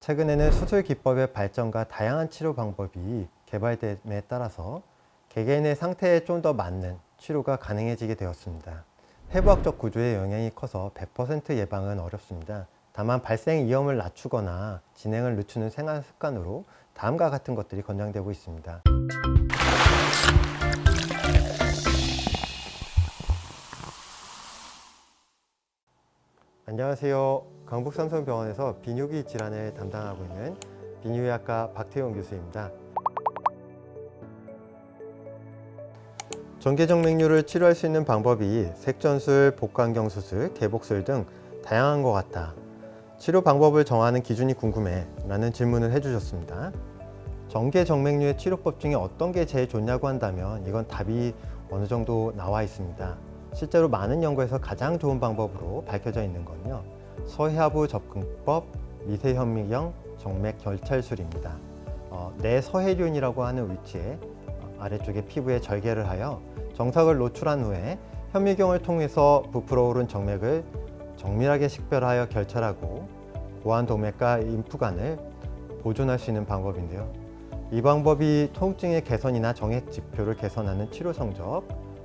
최근에는 수술 기법의 발전과 다양한 치료 방법이 개발됨에 따라서 개개인의 상태에 좀 더 맞는 치료가 가능해지게 되었습니다. 해부학적 구조의 영향이 커서 100% 예방은 어렵습니다. 다만 발생 위험을 낮추거나 진행을 늦추는 생활 습관으로 다음과 같은 것들이 권장되고 있습니다. 안녕하세요. 강북삼성병원에서 비뇨기 질환을 담당하고 있는 비뇨의학과 박태용 교수입니다. 전개정맥류를 치료할 수 있는 방법이 색전술, 복강경 수술, 개복술 등 다양한 것 같다. 치료 방법을 정하는 기준이 궁금해 라는 질문을 해주셨습니다. 전개정맥류의 치료법 중에 어떤 게 제일 좋냐고 한다면 이건 답이 어느 정도 나와 있습니다. 실제로 많은 연구에서 가장 좋은 방법으로 밝혀져 있는 건요. 서해하부 접근법 미세현미경 정맥 결찰술입니다. 어, 내서해륜이라고 하는 위치에 어, 아래쪽에 피부에 절개를 하여 정석을 노출한 후에 현미경을 통해서 부풀어 오른 정맥을 정밀하게 식별하여 결찰하고 고환 동맥과 임프관을 보존할 수 있는 방법인데요. 이 방법이 통증의 개선이나 정액 지표를 개선하는 치료 성적,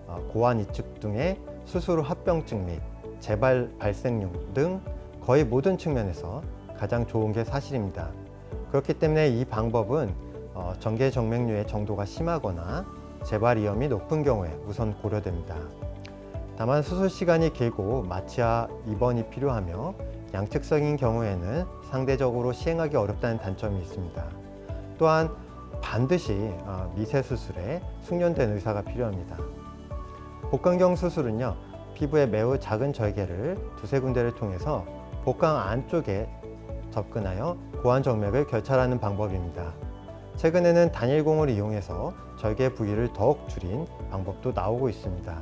어, 고환 이축 등의 수술 후 합병증 및 재발 발생률 등 거의 모든 측면에서 가장 좋은 게 사실입니다. 그렇기 때문에 이 방법은 어, 전개 정맥류의 정도가 심하거나 재발 위험이 높은 경우에 우선 고려됩니다. 다만 수술 시간이 길고 마취와 입원이 필요하며 양측성인 경우에는 상대적으로 시행하기 어렵다는 단점이 있습니다. 또한 반드시 어, 미세 수술에 숙련된 의사가 필요합니다. 복강경 수술은요, 피부에 매우 작은 절개를 두세 군데를 통해서 복강 안쪽에 접근하여 고환 정맥을 결찰하는 방법입니다. 최근에는 단일공을 이용해서 절개 부위를 더욱 줄인 방법도 나오고 있습니다.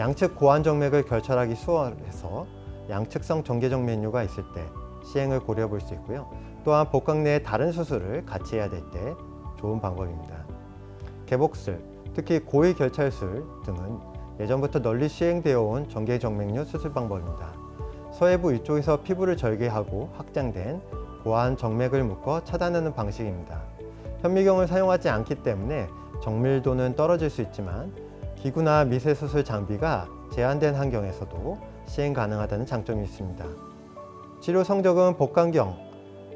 양측 고환 정맥을 결찰하기 수월해서 양측성 전개적 메뉴가 있을 때 시행을 고려 볼수 있고요. 또한 복강 내에 다른 수술을 같이 해야 될 때 좋은 방법입니다. 개복술, 특히 고위 결찰술 등은 예전부터 널리 시행되어 온 전개정맥류 수술 방법입니다. 서해부 위쪽에서 피부를 절개하고 확장된 고환 정맥을 묶어 차단하는 방식입니다. 현미경을 사용하지 않기 때문에 정밀도는 떨어질 수 있지만 기구나 미세 수술 장비가 제한된 환경에서도 시행 가능하다는 장점이 있습니다. 치료 성적은 복강경,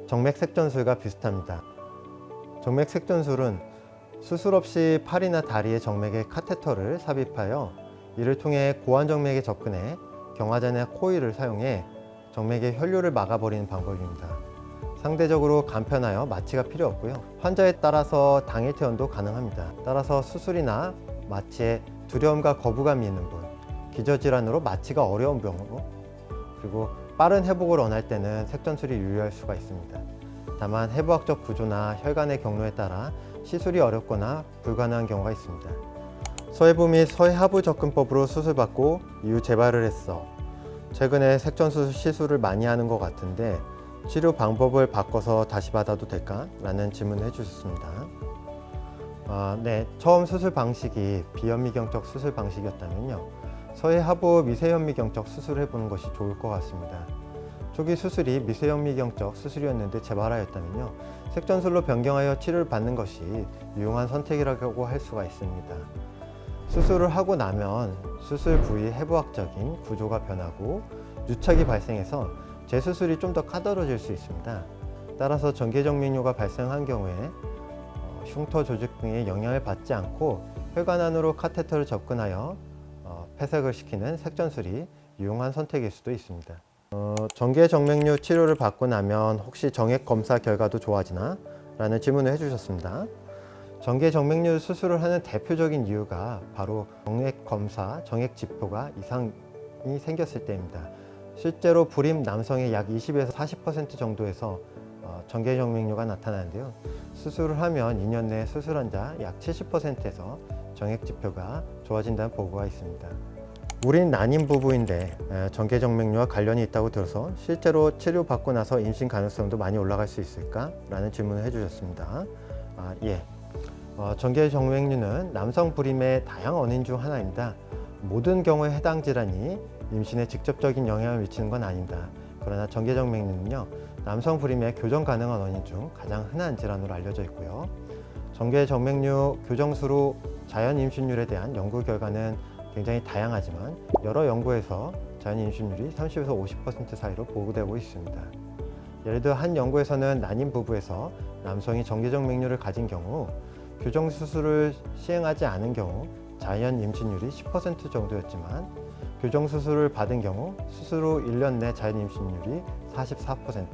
정맥 색전술과 비슷합니다. 정맥 색전술은 수술 없이 팔이나 다리의 정맥에 카테터를 삽입하여 이를 통해 고환 정맥에 접근해 경화제나 코일을 사용해 정맥의 혈류를 막아버리는 방법입니다. 상대적으로 간편하여 마취가 필요 없고요. 환자에 따라서 당일 퇴원도 가능합니다. 따라서 수술이나 마취에 두려움과 거부감이 있는 분, 기저질환으로 마취가 어려운 경우, 그리고 빠른 회복을 원할 때는 색전술이 유효할 수가 있습니다. 다만 해부학적 구조나 혈관의 경로에 따라 시술이 어렵거나 불가능한 경우가 있습니다. 서해부 및 서해하부 접근법으로 수술받고 이후 재발을 했어. 최근에 색전술 시술을 많이 하는 것 같은데 치료 방법을 바꿔서 다시 받아도 될까? 라는 질문을 해주셨습니다. 아, 네, 처음 수술 방식이 비현미경적 수술 방식이었다면요. 서해하부 미세현미경적 수술을 해보는 것이 좋을 것 같습니다. 초기 수술이 미세현미경적 수술이었는데 재발하였다면요. 색전술로 변경하여 치료를 받는 것이 유용한 선택이라고 할 수가 있습니다. 수술을 하고 나면 수술 부위 해부학적인 구조가 변하고 유착이 발생해서 재수술이 좀 더 까다로워질 수 있습니다. 따라서 전개정맥류가 발생한 경우에 어, 흉터 조직 등의 영향을 받지 않고 혈관 안으로 카테터를 접근하여 어, 폐색을 시키는 색전술이 유용한 선택일 수도 있습니다. 어, 전개정맥류 치료를 받고 나면 혹시 정액 검사 결과도 좋아지나? 라는 질문을 해주셨습니다. 전개정맥류 수술을 하는 대표적인 이유가 바로 정액 검사, 정액 지표가 이상이 생겼을 때입니다. 실제로 불임 남성의 약 20에서 40% 정도에서 어, 전개정맥류가 나타나는데요. 수술을 하면 2년 내에 수술한 자 약 70%에서 정액 지표가 좋아진다는 보고가 있습니다. 우린 난임 부부인데 에, 전개정맥류와 관련이 있다고 들어서 실제로 치료받고 나서 임신 가능성도 많이 올라갈 수 있을까? 라는 질문을 해주셨습니다. 아, 예. 어, 전개정맥류는 남성 불임의 다양한 원인 중 하나입니다. 모든 경우에 해당 질환이 임신에 직접적인 영향을 미치는 건 아닙니다. 그러나 전개정맥류는요 남성 불임의 교정 가능한 원인 중 가장 흔한 질환으로 알려져 있고요. 정계 정맥류 교정수로 자연 임신율에 대한 연구 결과는 굉장히 다양하지만 여러 연구에서 자연 임신율이 30에서 50% 사이로 보고되고 있습니다. 예를 들어 한 연구에서는 난임 부부에서 남성이 정기적 맥류를 가진 경우 교정 수술을 시행하지 않은 경우 자연 임신율이 10% 정도였지만 교정 수술을 받은 경우 수술 후 1년 내 자연 임신율이 44%,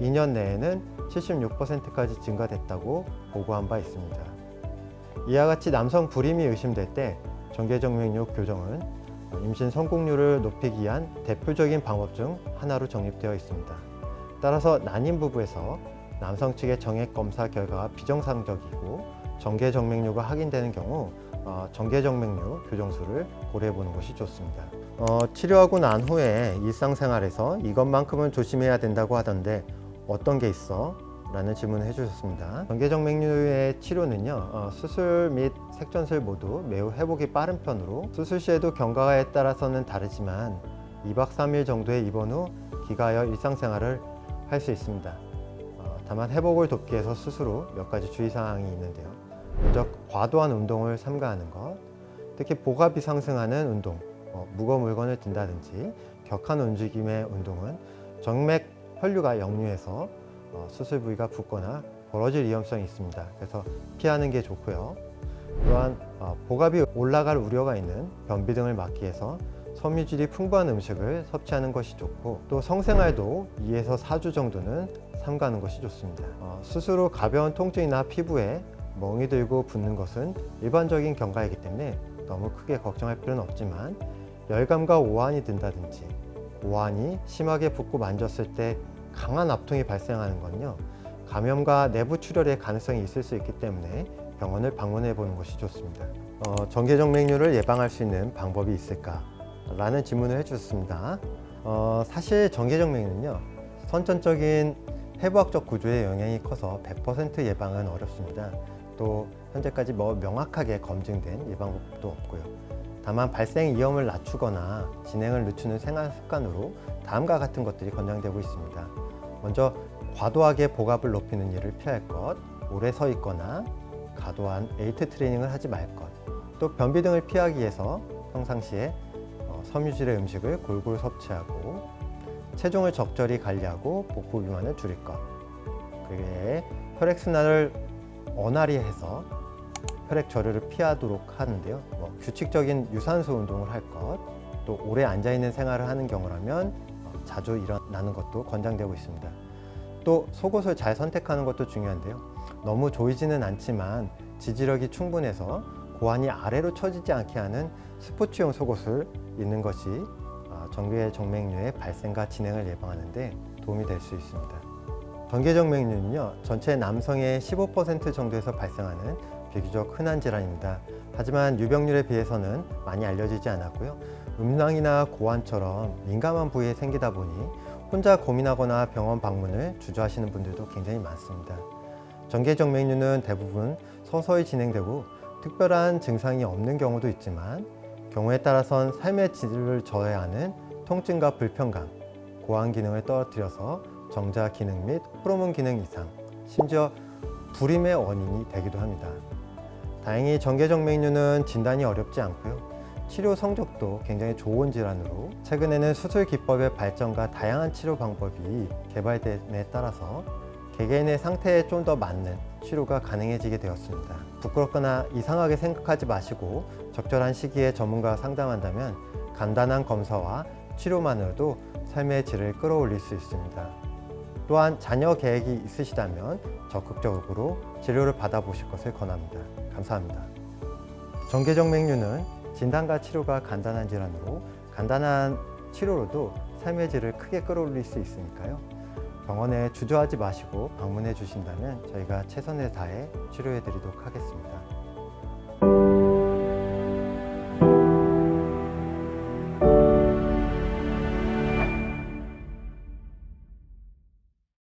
2년 내에는 76%까지 증가됐다고 보고한 바 있습니다. 이와 같이 남성 불임이 의심될 때 정계정맥류 교정은 임신 성공률을 높이기 위한 대표적인 방법 중 하나로 정립되어 있습니다. 따라서 난임 부부에서 남성 측의 정액 검사 결과가 비정상적이고 정계정맥류가 확인되는 경우 어, 정계정맥류 교정술을 고려해 보는 것이 좋습니다. 어, 치료하고 난 후에 일상생활에서 이것만큼은 조심해야 된다고 하던데 어떤 게 있어? 라는 질문을 해주셨습니다. 정계정맥류의 치료는요, 어, 수술 및 색전술 모두 매우 회복이 빠른 편으로 수술 시에도 경과에 따라서는 다르지만 2박 3일 정도의 입원 후 귀가하여 일상생활을 할 수 있습니다. 어, 다만 회복을 돕기 위해서 후몇 가지 주의사항이 있는데요. 먼저 과도한 운동을 삼가하는 것, 특히 복압이 상승하는 운동, 어, 무거운 물건을 든다든지 격한 움직임의 운동은 정맥 혈류가 역류해서 어, 수술 부위가 붓거나 벌어질 위험성이 있습니다. 그래서 피하는 게 좋고요. 또한 어, 복압이 올라갈 우려가 있는 변비 등을 막기 위해서 섬유질이 풍부한 음식을 섭취하는 것이 좋고 또 성생활도 2에서 4주 정도는 삼가는 것이 좋습니다. 어, 후 가벼운 통증이나 피부에 멍이 들고 붓는 것은 일반적인 경과이기 때문에 너무 크게 걱정할 필요는 없지만 열감과 오한이 든다든지 오한이 심하게 붓고 만졌을 때 강한 압통이 발생하는 건요 감염과 내부 출혈의 가능성이 있을 수 있기 때문에 병원을 방문해 보는 것이 좋습니다. 어, 정계정맥류를 예방할 수 있는 방법이 있을까? 라는 질문을 해주셨습니다. 어, 사실 정계정맥류는요 선천적인 해부학적 구조의 영향이 커서 100% 예방은 어렵습니다. 또 현재까지 뭐 명확하게 검증된 예방법도 없고요. 다만 발생 위험을 낮추거나 진행을 늦추는 생활 습관으로 다음과 같은 것들이 권장되고 있습니다. 먼저 과도하게 복압을 높이는 일을 피할 것, 오래 서 있거나 과도한 웨이트 트레이닝을 하지 말 것, 또 변비 등을 피하기 위해서 평상시에 어, 섬유질의 음식을 골고루 섭취하고 체중을 적절히 관리하고 복부 비만을 줄일 것, 그게 혈액순환을 원활히 해서 혈액 저류를 피하도록 하는데요. 뭐 규칙적인 유산소 운동을 할 것, 또 오래 앉아 있는 생활을 하는 경우라면 어, 자주 일어나는 것도 권장되고 있습니다. 또 속옷을 잘 선택하는 것도 중요한데요. 너무 조이지는 않지만 지지력이 충분해서 고환이 아래로 처지지 않게 하는 스포츠용 속옷을 입는 것이 어, 정규의 정맥류의 발생과 진행을 예방하는데 도움이 될 수 있습니다. 전개정맥류는요 전체 남성의 15% 정도에서 발생하는 비교적 흔한 질환입니다. 하지만 유병률에 비해서는 많이 알려지지 않았고요. 음낭이나 고환처럼 민감한 부위에 생기다 보니 혼자 고민하거나 병원 방문을 주저하시는 분들도 굉장히 많습니다. 전개정맥류는 대부분 서서히 진행되고 특별한 증상이 없는 경우도 있지만 경우에 따라선 삶의 질을 저해야 하는 통증과 불편감, 고환 기능을 떨어뜨려서 정자 기능 및 호르몬 기능 이상, 심지어 불임의 원인이 되기도 합니다. 다행히 정계정맥류는 진단이 어렵지 않고요. 치료 성적도 굉장히 좋은 질환으로 최근에는 수술 기법의 발전과 다양한 치료 방법이 개발됨에 따라서 개개인의 상태에 좀 더 맞는 치료가 가능해지게 되었습니다. 부끄럽거나 이상하게 생각하지 마시고 적절한 시기에 전문가와 상담한다면 간단한 검사와 치료만으로도 삶의 질을 끌어올릴 수 있습니다. 또한 자녀 계획이 있으시다면 적극적으로 치료를 받아보실 것을 권합니다. 감사합니다. 정계정맥류는 진단과 치료가 간단한 질환으로 간단한 치료로도 삶의 질을 크게 끌어올릴 수 있으니까요. 병원에 주저하지 마시고 방문해 주신다면 저희가 최선을 다해 치료해 드리도록 하겠습니다.